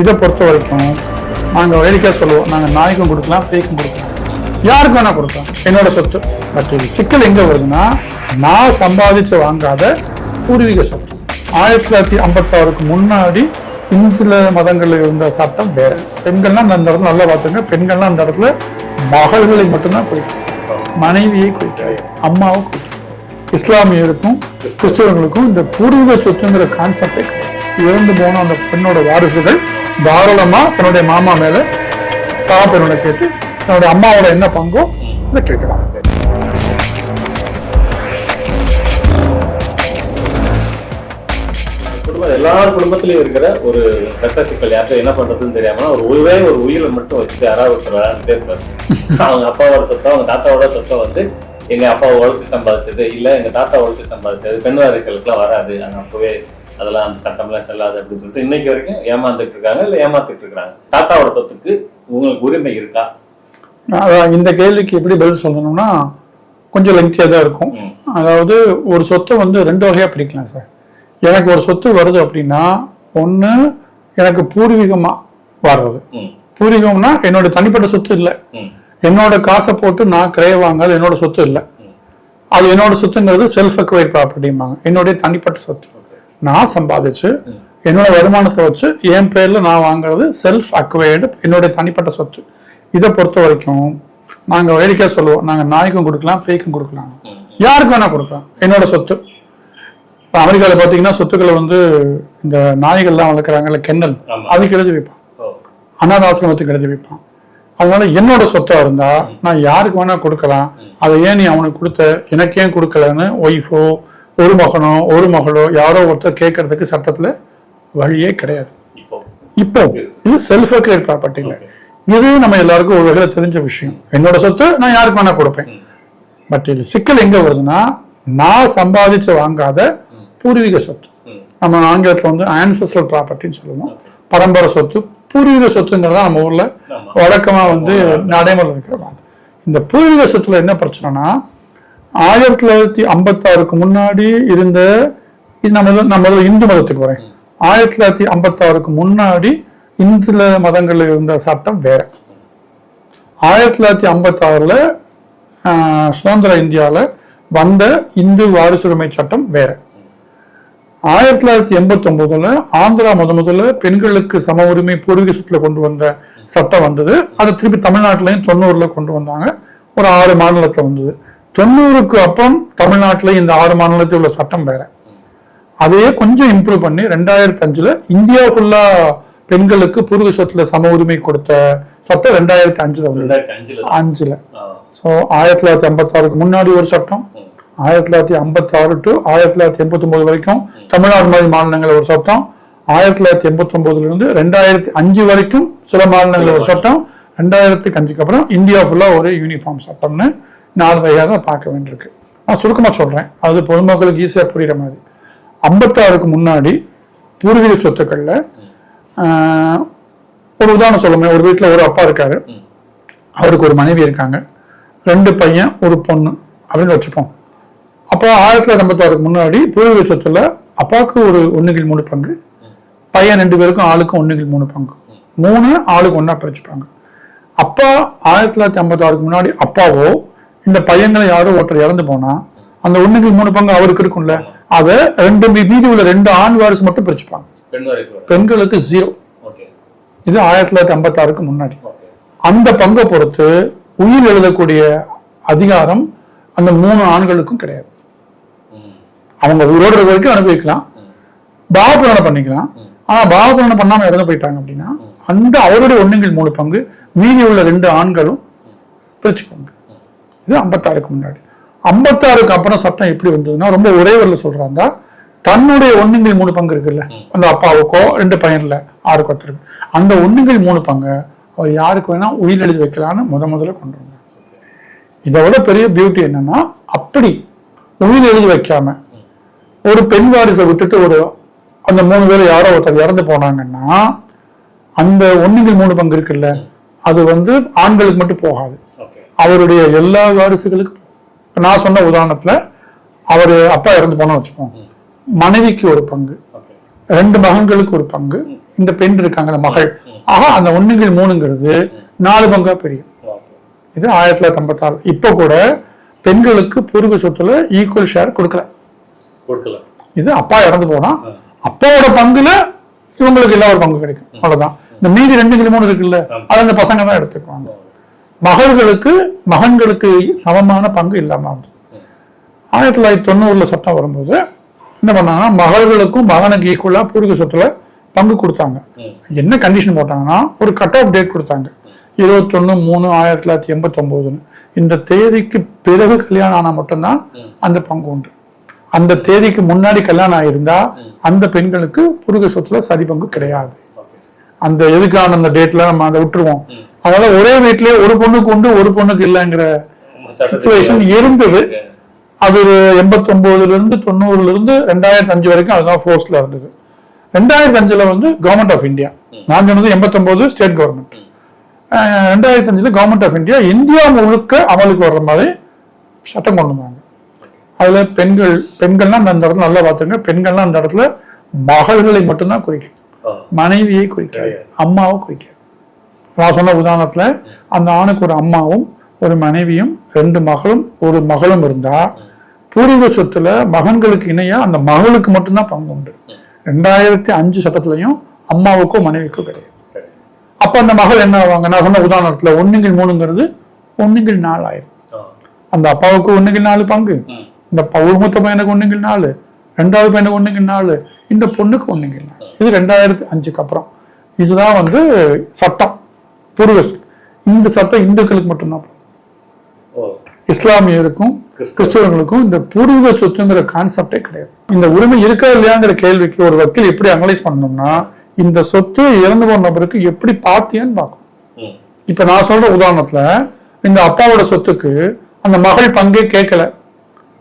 இதை பொறுத்த வரைக்கும் நாங்கள் வேடிக்கையாக சொல்லுவோம். நாங்கள் நாய்க்கும் கொடுக்கலாம் பேய்க்கும் கொடுக்கலாம். யாருக்கு வேணா கொடுக்கலாம். என்னோட சொத்து. பட் இது சிக்கல் எங்க வருதுன்னா நான் சம்பாதிச்சு வாங்காத பூர்வீக சொத்து. ஆயிரத்தி தொள்ளாயிரத்தி ஐம்பத்தாறுக்கு முன்னாடி இந்துல மதங்களில் இருந்த சட்டம் வேற. பெண்கள்லாம் அந்த இடத்துல நல்லா பார்த்துங்க. பெண்கள்லாம் அந்த இடத்துல மகள்களை மட்டும்தான் குறிக்கும் மனைவியை குறிக்கிறாய் அம்மாவை குறிக்கும் இஸ்லாமியருக்கும் கிறிஸ்தவர்களுக்கும் இந்த பூர்வீக சொத்துங்கிற கான்செப்டே இறந்து போன அந்த பெண்ணோட வாரிசுகள் தாராளமா தன்னுடைய மாமா மேல தாப்பெண்ணோட கேட்டு தன்னுடைய அம்மாவோட என்ன பங்கோ அதை கேட்கலாம். குடும்பம் எல்லார் குடும்பத்திலயும் இருக்கிற ஒரு கட்ட சிக்கல் யார்கிட்ட என்ன பண்றதுன்னு தெரியாம ஒரு ஒரே ஒரு உயிரை மட்டும் வச்சுட்டு யாராவது ஒருத்தர் விளையாண்டுட்டே இருப்பாரு அவங்க அப்பாவோட சொத்தம் அவங்க தாத்தாவோட சொத்தம் வந்து எங்க அப்பா உழைச்சி சம்பாதிச்சது இல்ல எங்க தாத்தா உழைச்சி சம்பாதிச்சது பெண்வாரிகளுக்குலாம் வராது. அங்க அப்பவே அதெல்லாம் அந்த சட்டம்லாம் செல்லாது அப்படின்னு சொல்லிட்டு இன்னைக்கு வரைக்கும் ஏமாந்துட்டு இருக்காங்க இல்ல ஏமாத்திட்டு இருக்காங்க தாத்தாவோட சொத்துக்கு உங்களுக்கு உரிமை இருக்கா? அதான் இந்த கேள்விக்கு எப்படி பதில் சொல்லணும்னா கொஞ்சம் லெங்க்தியாக தான் இருக்கும். அதாவது ஒரு சொத்தை வந்து ரெண்டு வகையாக பிரிக்கலாம் சார். எனக்கு ஒரு சொத்து வருது அப்படின்னா ஒன்று எனக்கு பூர்வீகமாக வர்றது. பூர்வீகம்னா என்னோட தனிப்பட்ட சொத்து இல்லை. என்னோட காசை போட்டு நான் கிரைய வாங்காத என்னோட சொத்து இல்லை. அது என்னோட சொத்துங்கிறது செல்ஃப் அக்வைட் ப்ராப்பர்ட்டிம்பாங்க என்னுடைய தனிப்பட்ட சொத்து. நான் சம்பாதிச்சு என்னோட வருமானத்தை வச்சு என் பேர்ல நான் வாங்குறது செல்ஃப் அக்வைடு என்னுடைய தனிப்பட்ட சொத்து. இதை பொறுத்த வரைக்கும் நாங்க வேடிக்கையா சொல்லுவோம். நாங்க நாய்க்கும் கொடுக்கலாம் பேய்க்கும் கொடுக்கலாம். யாருக்கு வேணா கொடுக்கலாம். என்னோட சொத்து. இப்போ அமெரிக்காவில் பார்த்தீங்கன்னா சொத்துக்களை வந்து இந்த நாய்கள்லாம் வளர்க்குறாங்கல்ல கென்னல். ஆமா. அதுக்கு எழுதி வைப்பான். அனாதாசிரமத்துக்கு எழுதி வைப்பான். அதனால என்னோட சொத்தா இருந்தா நான் யாருக்கு வேணா கொடுக்கலாம். அதை ஏன் நீ அவனுக்கு கொடுத்த? எனக்கு ஏன் கொடுக்கலன்னு? ஒய்ஃபோ ஒரு மகனோ ஒரு மகளோ யாரோ ஒருத்தர் கேட்கறதுக்கு சட்டத்துல வழியே கிடையாது. இப்போ. இது செல்ஃப் அக்ரேட் ப்ராப்பர்ட்டியில் இது நம்ம எல்லாருக்கும் ஒரு வகையில் தெரிஞ்ச விஷயம். என்னோட சொத்து நான் யாருக்கு வேணா கொடுப்பேன். பட் இது சிக்கல் எங்க வருதுன்னா நான் சம்பாதிச்சு வாங்காத பூர்வீக சொத்து. நம்ம ஆங்கிலத்தில் வந்து ஆன்சஸ்டல் ப்ராப்பர்ட்டின்னு சொல்லுவோம். பரம்பரை சொத்து பூர்வீக சொத்துங்கிறதா நம்ம ஊர்ல. வழக்கமா வந்து நடைமுறை இருக்கிற மாதிரி. இந்த பூர்வீக சொத்துல என்ன பிரச்சனைனா ஆயிரத்தி தொள்ளாயிரத்தி ஐம்பத்தாறுக்கு முன்னாடி இருந்த நம்ம இந்து மதத்துக்கு வரேன் ஆயிரத்தி தொள்ளாயிரத்தி ஐம்பத்தாறுக்கு முன்னாடி இந்துல மதங்கள்ல இருந்த சட்டம் வேற. ஆயிரத்தி தொள்ளாயிரத்தி ஐம்பத்தாறுல சுதந்திர இந்தியால வந்த இந்து வாரிசுரிமை சட்டம் வேற. ஆயிரத்தி தொள்ளாயிரத்தி எண்பத்தி ஒன்பதுல ஆந்திரா முத முதல்ல பெண்களுக்கு சம உரிமை பூர்வீக சொத்துல கொண்டு வந்த சட்டம் வந்தது. அதை திருப்பி தமிழ்நாட்டிலையும் தொண்ணூறுல கொண்டு வந்தாங்க. ஒரு ஆறு மாநிலத்துல வந்தது. தொண்ணூறுக்கு அப்புறம் தமிழ்நாட்டில் இந்த ஆறு மாநிலத்தில் உள்ள சட்டம் வேற. அதையே கொஞ்சம் இம்ப்ரூவ் பண்ணி ரெண்டாயிரத்தி அஞ்சுல இந்தியா ஃபுல்லா பெண்களுக்கு பூர்வீக சொத்துல சம உரிமை கொடுத்த சட்டம் ரெண்டாயிரத்தி அஞ்சுல ரெண்டாயிரத்தி அஞ்சுல. ஸோ ஆயிரத்தி தொள்ளாயிரத்தி ஐம்பத்தாறுக்கு முன்னாடி ஒரு சட்டம். ஆயிரத்தி தொள்ளாயிரத்தி ஐம்பத்தாறு டு ஆயிரத்தி தொள்ளாயிரத்தி எண்பத்தொன்பது வரைக்கும் தமிழ்நாடு மாதிரி மாநிலங்கள் ஒரு சட்டம் ஆயிரத்தி தொள்ளாயிரத்தி எண்பத்தொன்பதுல இருந்து ரெண்டாயிரத்தி அஞ்சு வரைக்கும் சில மாநிலங்கள் ஒரு சட்டம் ரெண்டாயிரத்துக்கு அஞ்சுக்கு அப்புறம் இந்தியா ஃபுல்லா ஒரு யூனிஃபார்ம் சட்டம்னு நாலு வகையாக பார்க்க வேண்டியிருக்கு. நான் சுருக்கமா சொல்றேன். அது பொதுமக்களுக்கு ஈஸியா புரியுற மாதிரி. ஐம்பத்தாறுக்கு முன்னாடி பூர்வீக சொத்துக்கள்ல ஒரு உதாரணம் சொல்லுமே. ஒரு வீட்டுல ஒரு அப்பா இருக்காரு. அவருக்கு ஒரு மனைவி இருக்காங்க. ரெண்டு பையன் ஒரு பொண்ணு அப்படின்னு வச்சுப்போம். அப்போ ஆயிரத்தி தொள்ளாயிரத்தி ஐம்பத்தாறுக்கு முன்னாடி பூர்வீக சொத்துல அப்பாவுக்கு ஒரு ஒண்ணுகில் மூணு பங்கு பையன் ரெண்டு பேருக்கும் ஆளுக்கும் ஒண்ணுகில் மூணு பங்கு. மூணு ஆளுக்கு ஒண்ணா பிரிச்சுப்பாங்க. அப்பா ஆயிரத்தி தொள்ளாயிரத்தி ஐம்பத்தாறுக்கு முன்னாடி அப்பாவோ இந்த பையங்களை யாரோ ஒருத்தர் இறந்து போனா அந்த ஒண்ணுகில் மூணு பங்கு அவருக்கு இருக்கும்ல அதை ரெண்டு மீதி உள்ள ரெண்டு ஆண் வாரிசு மட்டும் பிரிச்சுப்பாங்க. பெண்களுக்கு ஜீரோ இது ஆயிரத்தி தொள்ளாயிரத்தி ஐம்பத்தாறுக்கு முன்னாடி. ஓகே அந்த பங்கை பொறுத்து உயிர் எழுதக்கூடிய அதிகாரம் அந்த மூணு ஆண்களுக்கும் கிடையாது. அவங்க உயிரோடு வரைக்கும் அனுபவிக்கலாம். பாவபுரணம் பண்ணிக்கலாம். ஆனா பாவபுரணம் பண்ணாம இறந்து போயிட்டாங்க அப்படின்னா அந்த அவருடைய ஒண்ணுங்கள் மூணு பங்கு மீதி உள்ள ரெண்டு ஆண்களும் பிரிச்சுக்கோங்க இது ஐம்பத்தாறுக்கு முன்னாடி. ஐம்பத்தாறுக்கு அப்புறம் சட்டம் எப்படி வந்ததுன்னா ரொம்ப ஒரே வரல சொல்றாங்க தன்னுடைய ஒன்றுங்கள் மூணு பங்கு இருக்குல்ல. அந்த அப்பாவுக்கோ ரெண்டு பையன்ல ஆறு ஒருத்தருக்கு. அந்த ஒன்றுங்கள் மூணு பங்கு அவர் யாருக்கு வேணா உயிர் எழுதி வைக்கலான்னு முத முதல்ல கொண்டு வந்தாங்க இதை விட பெரிய பியூட்டி என்னன்னா அப்படி உயிர் எழுதி வைக்காம ஒரு பெண் வாரிசை விட்டுட்டு ஒரு அந்த மூணு பேர் யாரோ ஒருத்தர் இறந்து போனாங்கன்னா அந்த ஒன்றுங்கள் மூணு பங்கு இருக்குல்ல அது வந்து ஆண்களுக்கு மட்டும் போகாது. அவருடைய எல்லா வாரிசுகளுக்கும் இப்ப நான் சொன்ன உதாரணத்துல அவர் அப்பா இறந்து போனா வச்சுப்போம் மனைவிக்கு ஒரு பங்கு. ரெண்டு மகன்களுக்கு ஒரு பங்கு. இந்த பெண் இருக்காங்கல்ல மகள். ஆக அந்த ஒண்ணுங்கள் மூணுங்கிறது நாலு பங்கா பிரியும் இது ஆயிரத்தி தொள்ளாயிரத்தி ஐம்பத்தாறு. இப்போ கூட பெண்களுக்கு பூர்வீக சொத்துல ஈக்குவல் ஷேர் கொடுக்கல. கொடுக்கல. இது அப்பா இறந்து போனா அப்பாவோட பங்குல இவங்களுக்கு எல்லா ஒரு பங்கு கிடைக்கும். அவ்வளவுதான். இந்த மீதி ரெண்டு மூணு இருக்குல்ல அதை அந்த பசங்க தான் எடுத்துக்குவாங்க. மகள்களுக்கு மகன்களுக்கு சமமான பங்கு இல்லாமல். ஆயிரத்தி தொள்ளாயிரத்தி தொண்ணூறுல சட்டம் வரும்போது என்ன பண்ணாங்கன்னா மகள்களுக்கும் மகனுக்கு ஈக்குவலா பூர்வீக சொத்துல பங்கு கொடுத்தாங்க. என்ன கண்டிஷன் போட்டாங்கன்னா ஒரு கட் ஆஃப் டேட் கொடுத்தாங்க. இருபத்தொன்னு மூணு ஆயிரத்தி தொள்ளாயிரத்தி எண்பத்தொம்போதுன்னு. இந்த தேதிக்கு பிறகு கல்யாணம் ஆனா மட்டும்தான் அந்த பங்கு உண்டு. அந்த தேதிக்கு முன்னாடி கல்யாணம் ஆயிருந்தா அந்த பெண்களுக்கு புருக சொத்துல சரி பங்கு கிடையாது. அந்த எதுக்கான அந்த டேட்ல நம்ம அதை விட்டுருவோம். அதனால ஒரே வீட்லயே ஒரு பொண்ணுக்கு உண்டு ஒரு பொண்ணுக்கு இல்லைங்கிற சுச்சுவேஷன் இருந்தது. அது ஒரு எண்பத்தொன்பதுல இருந்து தொண்ணூறுல இருந்து ரெண்டாயிரத்தி அஞ்சு வரைக்கும் அதுதான் ஃபோர்ஸ்ல இருந்தது. ரெண்டாயிரத்தி அஞ்சுல வந்து கவர்மெண்ட் ஆஃப் இந்தியா நான் சொன்னது எண்பத்தொன்பது ஸ்டேட் கவர்மெண்ட் ரெண்டாயிரத்தி அஞ்சுல கவர்மெண்ட் ஆஃப் இந்தியா இந்தியா முழுக்க அமலுக்கு வர்ற மாதிரி சட்டம் கொண்டு வந்தாங்க. அதுல பெண்கள் பெண்கள்லாம் அந்த அந்த இடத்துல நல்லா பார்த்துங்க. பெண்கள்லாம் அந்த இடத்துல மகள்களை மட்டும்தான் குறிக்கும். மனைவியை குறிக்காது அம்மாவை குறிக்காது. நான் சொன்ன உதாரணத்துல அந்த ஆணுக்கு ஒரு அம்மாவும் ஒரு மனைவியும் ரெண்டு மகளும் ஒரு மகளும் இருந்தா பூர்வீக சொத்துல மகன்களுக்கு இணையா அந்த மகளுக்கு மட்டும்தான் பங்கு உண்டு. ரெண்டாயிரத்தி அஞ்சு சட்டத்திலையும் அம்மாவுக்கோ மனைவிக்கோ கிடையாது. அப்ப அந்த மகள் என்ன ஆவாங்க? நான் சொன்ன உதாரணத்துல ஒண்ணுங்கள் மூணுங்கிறது ஒண்ணுங்கள் நாலு ஆயிரும் அந்த அப்பாவுக்கு ஒண்ணுங்கள் நாலு பங்கு. இந்த பௌர்மத்த மூத்த பையனுக்கு ஒண்ணுங்கள் நாலு. ரெண்டாவது பையனுக்கு ஒண்ணுங்கள் நாலு. இந்த பொண்ணுக்கு ஒண்ணுங்கள் நாலு. இது ரெண்டாயிரத்தி அஞ்சுக்கு அப்புறம். இதுதான் வந்து சட்டம். பூர்வ. இந்த சட்டம் இந்துக்களுக்கு மட்டும்தான். இஸ்லாமியருக்கும் கிறிஸ்தவர்களுக்கும் இந்த பூர்வீக சொத்துங்கிற கான்செப்டே கிடையாது. இந்த உரிமை இருக்கா இல்லையாங்கிற கேள்விக்கு ஒரு வக்கீல் எப்படி அனலைஸ் பண்ணணும்னா இந்த சொத்து இறந்து போன நபருக்கு எப்படி பாத்தியான்னு பார்க்கணும். இப்ப நான் சொல்ற உதாரணத்துல இந்த அப்பாவோட சொத்துக்கு அந்த மகள் பங்கே கேட்கல.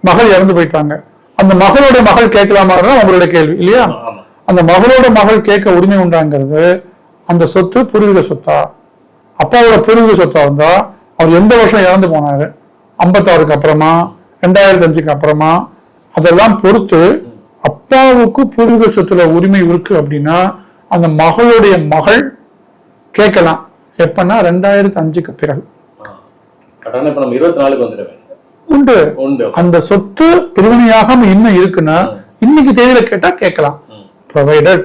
மகள் இறந்து போயிட்டாங்க. அந்த மகளோட மகள் கேட்கலாமாங்கிறது அவங்களோட கேள்வி இல்லையா? அந்த மகளோட மகள் கேட்க உரிமை உண்டாங்கிறது அந்த சொத்து பூர்வீக சொத்தா? அப்பாவோட பூர்வீக சொத்தா இருந்தா அவர் எந்த வருஷம் இறந்து போனாரு? ஐம்பத்தாறுக்கு அப்புறமா ரெண்டாயிரத்தி அஞ்சுக்கு அப்புறமா அதெல்லாம் பொறுத்து அப்பாவுக்கு பூர்வீக சொத்துல உரிமை இருக்கு அப்படின்னா அந்த மகளுடைய மகள் கேட்கலாம். எப்பன்னா ரெண்டாயிரத்தி அஞ்சுக்கு பிறகு உண்டு. அந்த சொத்து பிரிவினையாகாம இன்னும் இருக்குன்னா இன்னைக்கு தேதியில கேட்டா கேட்கலாம். ப்ரொவைடட்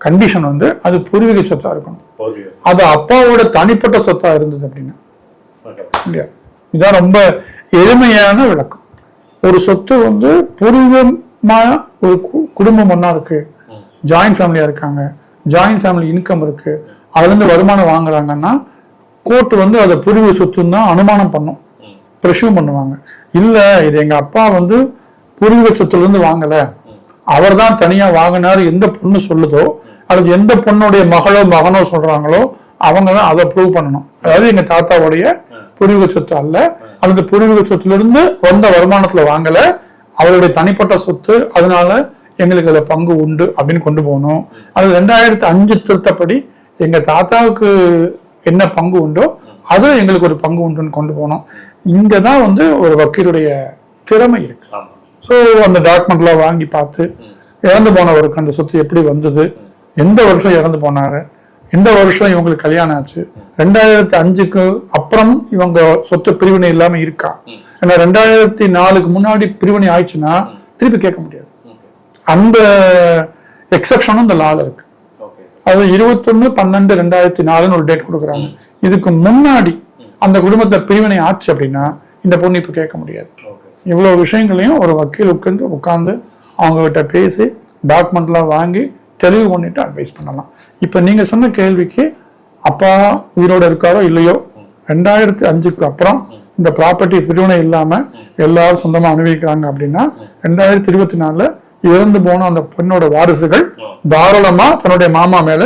கண்டிஷன் வந்து அது பூர்வீக சொத்தா இருக்கணும். அது அப்பாவோட தனிப்பட்ட சொத்தா இருந்தது அப்படின்னா. முடியாது இதான் ரொம்ப எளிமையான விளக்கம். ஒரு சொத்து வந்து பூர்வீகமா ஒரு குடும்பம் ஒண்ணா இருக்கு. ஜாயிண்ட் ஃபேமிலியா இருக்காங்க. ஜாயிண்ட் ஃபேமிலி இன்கம் இருக்கு. அதுல இருந்து வருமானம் வாங்குறாங்கன்னா கோர்ட் வந்து அதை பூர்வீக சொத்துன்னு தான் அனுமானம் பண்ணும். ப்ரெஷ்யூம் பண்ணுவாங்க. இல்ல இது எங்க அப்பா வந்து பூர்வீக சொத்துல இருந்து வாங்கல. அவர் தான் தனியா வாங்கினாரு எந்த பொண்ணு சொல்லுதோ அல்லது எந்த பொண்ணுடைய மகளோ மகனோ சொல்றாங்களோ அவங்க தான் அதை ப்ரூவ் பண்ணணும். அதாவது எங்க தாத்தாவுடைய பூர்வீக சொத்து அல்ல. அல்லது பூர்வீக சொத்துல இருந்து வந்த வருமானத்துல வாங்கல. அவருடைய தனிப்பட்ட சொத்து அதனால எங்களுக்கு அதுல பங்கு உண்டு அப்படின்னு கொண்டு போகணும். அது ரெண்டாயிரத்தி அஞ்சு திருத்தப்படி எங்க தாத்தாவுக்கு என்ன பங்கு உண்டோ அது எங்களுக்கு ஒரு பங்கு உண்டுன்னு கொண்டு போனோம் இங்க தான் வந்து ஒரு வக்கீலுடைய திறமை இருக்கு. ஸோ அந்த டாக்குமெண்ட்லாம் வாங்கி பார்த்து இறந்து போனவருக்கு அந்த சொத்து எப்படி வந்தது? எந்த வருஷம் இறந்து போனாரு? எந்த வருஷம் இவங்களுக்கு கல்யாணம் ஆச்சு. ரெண்டாயிரத்தி அஞ்சுக்கு அப்புறம் இவங்க சொத்து பிரிவினை இல்லாம இருக்கா? ஏன்னா ரெண்டாயிரத்தி நாலுக்கு முன்னாடி பிரிவினை ஆயிடுச்சுன்னா திருப்பி கேட்க முடியாது. அந்த எக்ஸப்ஷனும் இந்த லால இருக்கு. அது இருபத்தொன்னு பன்னெண்டு ரெண்டாயிரத்தி நாலுன்னு ஒரு டேட் கொடுக்குறாங்க. இதுக்கு முன்னாடி அந்த குடும்பத்தை பிரிவினை ஆச்சு அப்படின்னா இந்த பொண்ணு இப்ப கேட்க முடியாது. ஓகே இவ்வளவு விஷயங்களையும் ஒரு வக்கீல் உட்கார்ந்து உட்கார்ந்து அவங்க கிட்ட பேசி டாக்குமெண்ட்லாம் வாங்கி தெளிவு பண்ணிட்டு அட்வைஸ் பண்ணலாம். இப்ப நீங்க சொன்ன கேள்விக்கு அப்பா உயிரோட இருக்காரோ இல்லையோ ரெண்டாயிரத்தி அஞ்சுக்கு அப்புறம் இந்த ப்ராப்பர்ட்டி பிரிவினை இல்லாம எல்லாரும் சொந்தமா அனுபவிக்கிறாங்க அப்படின்னா ரெண்டாயிரத்தி இருபத்தி நாலுல இறந்து போன அந்த பெண்ணோட வாரிசுகள் தாராளமா தன்னுடைய மாமா மேல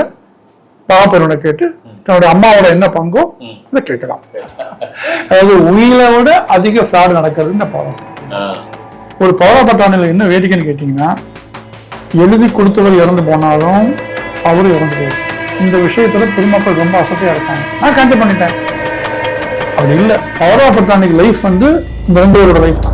பாப்பெருனை கேட்டு தன்னுடைய அம்மாவோட என்ன பங்கோ அதை கேட்கலாம். அதாவது உயிரை விட அதிக ஃப்ராட் நடக்கிறது இந்த பவர் ஆ. ஒரு பவரப்பட்டானில் என்ன வேடிக்கைன்னு கேட்டிங்கன்னா எழுதி கொடுத்தவர் இறந்து போனாலும் அவரும் இறந்து போயிடும் இந்த விஷயத்துல பொதுமக்கள் ரொம்ப அசத்தையா இருப்பாங்க. நான் கேன்சல் பண்ணிட்டேன். அப்படி இல்லை. பவர் ஆஃப் அட்டானிக் லைஃப் வந்து இந்த ரெண்டு பேரோட லைஃப் தான்.